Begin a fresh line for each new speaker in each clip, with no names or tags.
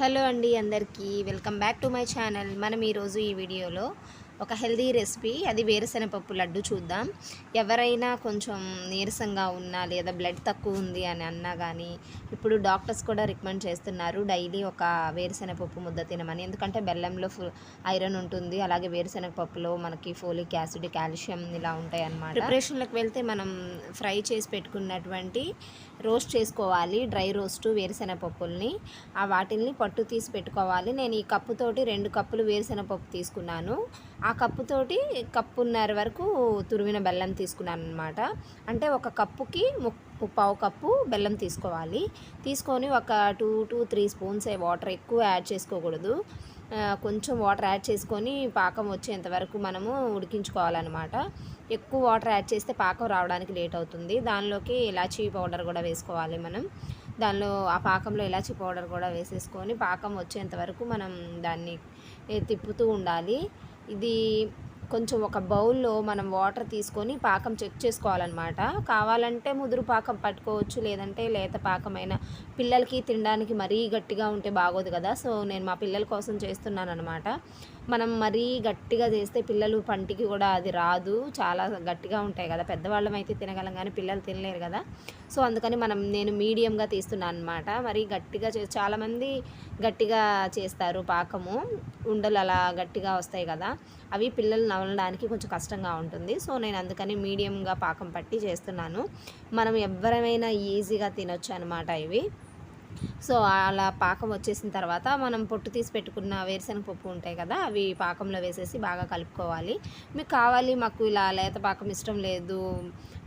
Hello అండి అందరికీ. Welcome back to my channel. మనం ఈరోజు ఈ వీడియోలో ఒక హెల్దీ రెసిపీ. అది వేరుశనగపప్పు లడ్డు చూద్దాం. ఎవరైనా కొంచెం నీరసంగా ఉన్నా లేదా బ్లడ్ తక్కువ ఉంది అని అన్నా కానీ ఇప్పుడు డాక్టర్స్ కూడా రికమెండ్ చేస్తున్నారు డైలీ ఒక వేరుశనగపప్పు ముద్ద తినమని. ఎందుకంటే బెల్లంలో ఫు ఐరన్ ఉంటుంది. అలాగే వేరుశనగపప్పులో మనకి ఫోలిక్ యాసిడ్ కాల్షియం ఇలా ఉంటాయి అన్నమాట ప్రిపరేషన్లకు వెళ్తే మనం ఫ్రై చేసి పెట్టుకున్నటువంటి రోస్ట్ చేసుకోవాలి. డ్రై రోస్ట్ వేరుశనగపప్పుల్ని. ఆ వాటిల్ని పట్టు తీసి పెట్టుకోవాలి. నేను ఈ కప్పుతోటి రెండు కప్పులు వేరుశనగపప్పు తీసుకున్నాను. ఆ ఆ కప్పుతోటి కప్పున్నర వరకు తురిమిన బెల్లం తీసుకున్నాను అనమాట అంటే ఒక కప్పుకి పావు కప్పు బెల్లం తీసుకోవాలి. తీసుకొని ఒక two two three spoons water ఎక్కువ యాడ్ చేసుకోకూడదు. కొంచెం వాటర్ యాడ్ చేసుకొని పాకం వచ్చేంత వరకు మనము ఉడికించుకోవాలన్నమాట. ఎక్కువ వాటర్ యాడ్ చేస్తే పాకం రావడానికి లేట్ అవుతుంది. దానిలోకి ఇలాచీ పౌడర్ కూడా వేసుకోవాలి మనం. దానిలో ఆ పాకంలో ఇలాచీ పౌడర్ కూడా వేసేసుకొని పాకం వచ్చేంత వరకు మనం దాన్ని తిప్పుతూ ఉండాలి. ఇది కొంచెం ఒక బౌల్లో మనం వాటర్ తీసుకొని పాకం చెక్ చేసుకోవాలన్నమాట. కావాలంటే ముదురు పాకం పట్టుకోవచ్చు లేదంటే లేత పాకమైన పిల్లలకి తినడానికి మరీ గట్టిగా ఉంటే బాగోదు కదా. సో నేను మా పిల్లల కోసం చేస్తున్నాను అనమాట మనం మరీ గట్టిగా చేస్తే పిల్లలు పంటికి కూడా అది రాదు. చాలా గట్టిగా ఉంటాయి కదా. పెద్దవాళ్ళం అయితే తినగలం కానీ పిల్లలు తినలేరు కదా. సో అందుకని మనం నేను మీడియంగా తీస్తున్నాను అనమాట మరి గట్టిగా చే చాలామంది గట్టిగా చేస్తారు పాకము. ఉండలు అలా గట్టిగా వస్తాయి కదా. అవి పిల్లలు నవలడానికి కొంచెం కష్టంగా ఉంటుంది. సో నేను అందుకని మీడియంగా పాకం పట్టి చేస్తున్నాను. మనం ఎవరైనా ఈజీగా తినొచ్చు అనమాట ఇవి. సో అలా పాకం వచ్చేసిన తర్వాత మనం పొట్టు తీసి పెట్టుకున్న వేరుశనగ పప్పు ఉంటాయి కదా అవి పాకంలో వేసేసి బాగా కలుపుకోవాలి. మీకు కావాలి మాకు ఇలా లేత పాకం ఇష్టం లేదు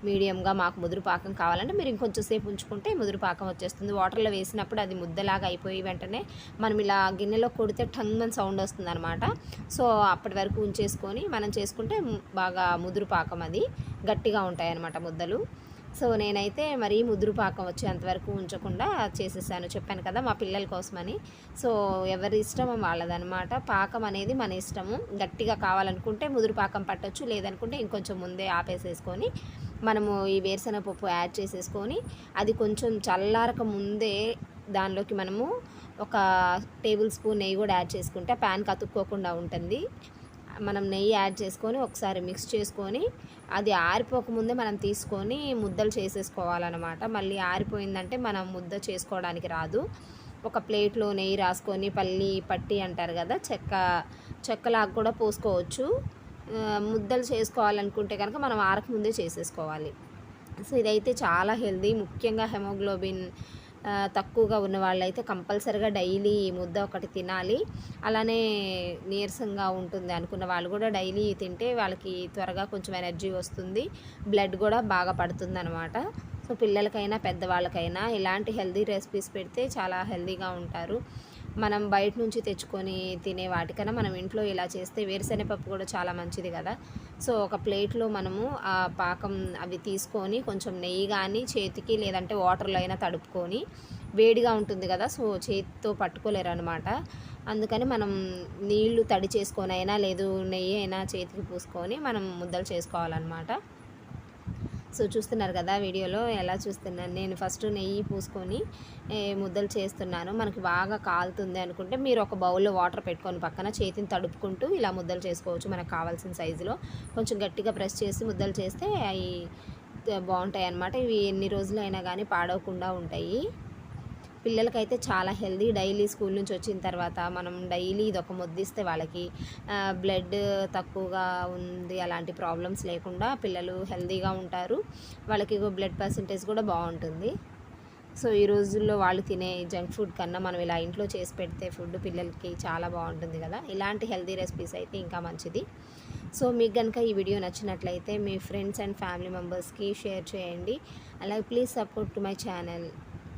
మీడియంగా మాకు ముదురు పాకం కావాలంటే మీరు ఇంకొంచెం సేపు ఉంచుకుంటే ముదురు పాకం వచ్చేస్తుంది. వాటర్లో వేసినప్పుడు అది ముద్దలాగా అయిపోయి వెంటనే మనం ఇలా గిన్నెలో కొడితే టంగ్ అని సౌండ్ వస్తుంది అనమాట సో అప్పటి వరకు ఉంచేసుకొని మనం చేసుకుంటే బాగా ముదురు పాకం అది గట్టిగా ఉంటాయి అన్నమాట ముద్దలు. సో నేనైతే మరీ ముదురు పాకం వచ్చేంతవరకు ఉంచకుండా చేసేసాను. చెప్పాను కదా మా పిల్లల కోసమని. సో ఎవరి ఇష్టం వాళ్ళదనమాట పాకం అనేది మన ఇష్టము. గట్టిగా కావాలనుకుంటే ముదురు పాకం పట్టొచ్చు. లేదనుకుంటే ఇంకొంచెం ముందే ఆపేసేసుకొని మనము ఈ వేరుశనగపప్పు యాడ్ చేసేసుకొని అది కొంచెం చల్లారక ముందే దానిలోకి మనము ఒక టేబుల్ స్పూన్ నెయ్యి కూడా యాడ్ చేసుకుంటే ప్యాన్ కతుక్కోకుండా ఉంటుంది. మనం నెయ్యి యాడ్ చేసుకొని ఒకసారి మిక్స్ చేసుకొని అది ఆరిపోకముందే మనం తీసుకొని ముద్దలు చేసేసుకోవాలన్నమాట. మళ్ళీ ఆరిపోయిందంటే మనం ముద్ద చేసుకోవడానికి రాదు. ఒక ప్లేట్లో నెయ్యి రాసుకొని పల్లి పట్టి అంటారు కదా చెక్క చెక్కలాగా కూడా పోసుకోవచ్చు. ముద్దలు చేసుకోవాలనుకుంటే కనుక మనం ఆరకముందే చేసేసుకోవాలి. సో ఇదైతే చాలా హెల్దీ ముఖ్యంగా హెమోగ్లోబిన్ తక్కువగా ఉన్న వాళ్ళైతే కంపల్సరిగా డైలీ ముద్ద ఒకటి తినాలి. అలానే నీరసంగా ఉంటుంది అనుకున్న వాళ్ళు కూడా డైలీ తింటే వాళ్ళకి త్వరగా కొంచెం ఎనర్జీ వస్తుంది. బ్లడ్ కూడా బాగా పడుతుంది అనమాట సో పిల్లలకైనా పెద్దవాళ్ళకైనా ఇలాంటి హెల్దీ రెసిపీస్ పెడితే చాలా హెల్దీగా ఉంటారు. మనం బయట నుంచి తెచ్చుకొని తినే వాటికన్నా మనం ఇంట్లో ఇలా చేస్తే వేరుశనగపప్పు కూడా చాలా మంచిది కదా. సో ఒక ప్లేట్లో మనము ఆ పాకం అవి తీసుకొని కొంచెం నెయ్యి కానీ చేతికి లేదంటే వాటర్లో అయినా తడుపుకొని వేడిగా ఉంటుంది కదా. సో చేతితో పట్టుకోలేరు అనమాట అందుకని మనం నీళ్ళు తడి చేసుకొని అయినా లేదు నెయ్యి అయినా చేతికి పూసుకొని మనం ముద్దలు చేసుకోవాలన్నమాట. సో చూస్తున్నారు కదా వీడియోలో ఎలా చూస్తున్నాను. నేను ఫస్ట్ నెయ్యి పూసుకొని ముద్దలు చేస్తున్నాను. మనకి బాగా కాలుతుంది అనుకుంటే మీరు ఒక బౌల్లో వాటర్ పెట్టుకొని పక్కన చేతిని తడుపుకుంటూ ఇలా ముద్దలు చేసుకోవచ్చు మనకు కావాల్సిన సైజులో. కొంచెం గట్టిగా ప్రెస్ చేసి ముద్దలు చేస్తే అవి బాగుంటాయి అన్నమాట ఇవి ఎన్ని రోజులైనా కానీ పాడవకుండా ఉంటాయి. పిల్లలకైతే చాలా హెల్దీ డైలీ స్కూల్ నుంచి వచ్చిన తర్వాత మనం డైలీ ఇదొక ముద్దిస్తే వాళ్ళకి బ్లడ్ తక్కువగా ఉంది అలాంటి ప్రాబ్లమ్స్ లేకుండా పిల్లలు హెల్దీగా ఉంటారు. వాళ్ళకి బ్లడ్ పర్సంటేజ్ కూడా బాగుంటుంది. సో ఈ రోజుల్లో వాళ్ళు తినే జంక్ ఫుడ్ కన్నా మనం ఇలా ఇంట్లో చేసి పెడితే ఫుడ్ పిల్లలకి చాలా బాగుంటుంది కదా. ఇలాంటి హెల్దీ రెసిపీస్ అయితే ఇంకా మంచిది. సో మీకు కనుక ఈ వీడియో నచ్చినట్లయితే మీ ఫ్రెండ్స్ అండ్ ఫ్యామిలీ మెంబర్స్కి షేర్ చేయండి. అలాగే please support to my channel.